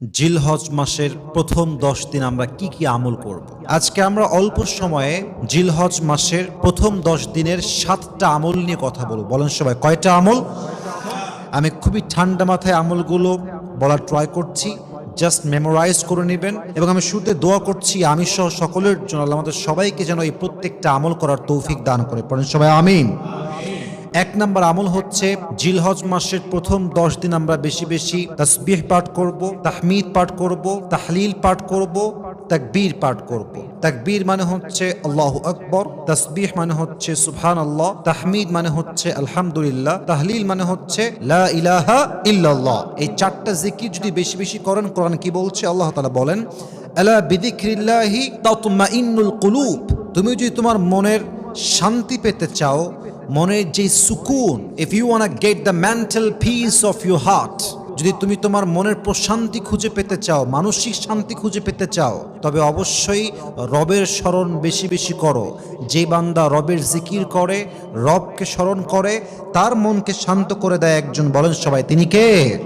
জিলহজ মাসের প্রথম দশ দিন আমরা কি কি আমল করব। আজকে আমরা অল্প সময়ে জিলহজ মাসের প্রথম দশ দিনের সাতটা আমল নিয়ে কথা বলব। বলেন সবাই, কয়টা আমল? আমি খুবই ঠান্ডা মাথায় আমলগুলো বলার ট্রাই করছি জাস্ট মেমোরাইজ করে নেবেন এবং আমি শুরুতে দোয়া করছি আমি সহ সকলের জন্য আমাদের সবাইকে যেন এই প্রত্যেকটা আমল করার তৌফিক দান করে। পড়েন সবাই, আমিন। এক নম্বর আমল হচ্ছে জিলহজ মাসের প্রথম দশ দিন আমরা বেশি বেশি তসবিহ পাঠ করব, তাহমিদ পাঠ করব, তাহলিল পাঠ করব, তাকবীর পাঠ করব। তাকবীর মানে হচ্ছে আল্লাহ আকবর, তসবিহ মানে হচ্ছে সুবহান আল্লাহ তাহমিদ মানে হচ্ছে আলহামদুলিল্লাহ, তাহলিল মানে হচ্ছে লা ইলাহা ইল্লাল্লাহ। এই চারটা জিকির যদি বেশি বেশি করেন, কোরআন কি বলছে? আল্লাহ তাআলা বলেন, আলা বিদিক্রিল্লাহি তাতমাইন্নুল কুলুব। তুমি যদি তোমার মনের শান্তি পেতে চাও মনের যে সুকুন if you want get the mental peace of your heart যদি তুমি তোমার মনের প্রশান্তি খুঁজে পেতে চাও, মানসিক শান্তি খুঁজে পেতে চাও, তবে অবশ্যই রবের স্মরণ বেশি বেশি করো। যে বান্দা রবের জিকির করে, রবকে স্মরণ করে, তার মনকে শান্ত করে দেয় একজন। বলেন সবাই, তিনি কে?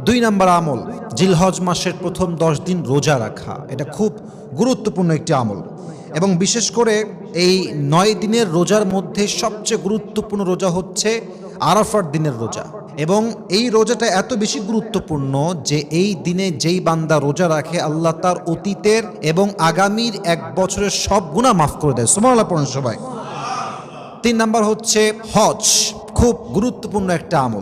দুই নম্বর আমল, জিলহজ মাসের প্রথম দশ দিন রোজা রাখা। এটা খুব গুরুত্বপূর্ণ একটি আমল। এবং বিশেষ করে এই নয় দিনের রোজার মধ্যে সবচেয়ে গুরুত্বপূর্ণ রোজা হচ্ছে আরাফার দিনের রোজা। এবং এই রোজাটা এত বেশি গুরুত্বপূর্ণ যে এই দিনে যেই বান্দা রোজা রাখে, আল্লাহ তার অতীতের এবং আগামীর এক বছরের সব গুণা মাফ করে দেয়। সুমাল্লাহ পড়েন সবাই। তিন নাম্বার হচ্ছে হজ, খুব গুরুত্বপূর্ণ একটা আমল।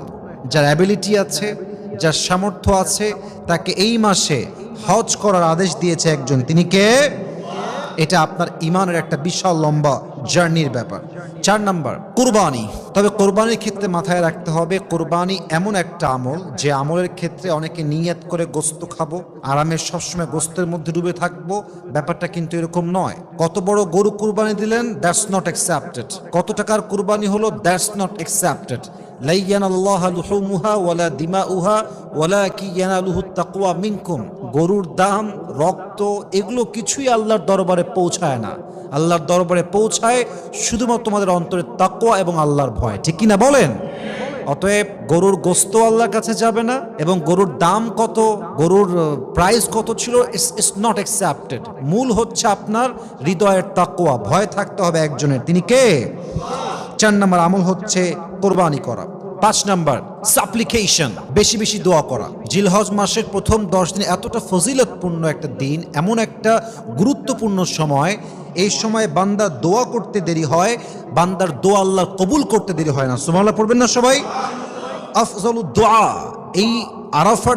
যার অ্যাবিলিটি আছে, যার সামর্থ্য আছে, তাকে এই মাসে হজ করার আদেশ দিয়েছে একজন। তিনি কে? এটা আপনার ইমানের একটা বিশাল লম্বা জার্নির ব্যাপার। চার নাম্বার, কোরবানি। তবে কোরবানির ক্ষেত্রে মাথায় রাখতে হবে, কোরবানি এমন একটা আমল যে আমলের ক্ষেত্রে অনেকে নিয়ত করে গোস্ত খাব, আরামে সবসময় গোস্তের মধ্যে ডুবে থাকব, ব্যাপারটা কিন্তু এরকম নয়। কত বড় গরু কুরবানি দিলেন দ্যাটস নট অ্যাকসেপ্টেড কত টাকার কুরবানি হলো দ্যাটস নট অ্যাকসেপ্টেড গরুর দাম, রক্ত, এগুলো কিছুই আল্লাহর দরবারে পৌঁছায় না। আল্লাহর দরবারে পৌঁছায় শুধুমাত্র তোমাদের অন্তরে তাকুয়া এবং আল্লাহর ভয়। ঠিক কি না বলেন? অতএব গরুর গোস্ত আল্লাহর কাছে যাবে না এবং গরুর দাম কত, গরুর প্রাইস কত ছিল ইটস নট অ্যাকসেপ্টেড মূল হচ্ছে আপনার হৃদয়ের তাকওয়া। ভয় থাকতে হবে একজনের। তিনি কে? চার নম্বর আমল হচ্ছে কোরবানি করা। পাঁচ নাম্বার সাপ্লিকেশন বেশি বেশি দোয়া করা। জিলহজ মাসের প্রথম দশ দিন এতটা ফজিলতপূর্ণ একটা দিন, এমন একটা গুরুত্বপূর্ণ সময়। এই সময় বান্দা দোয়া করতে দেরি হয়, বান্দার দোয়া আল্লাহ কবুল করতে দেরি হয় না। সুমাল্লাহ পড়বেন না সবাই? আফজল দোয়া, এই আরাফার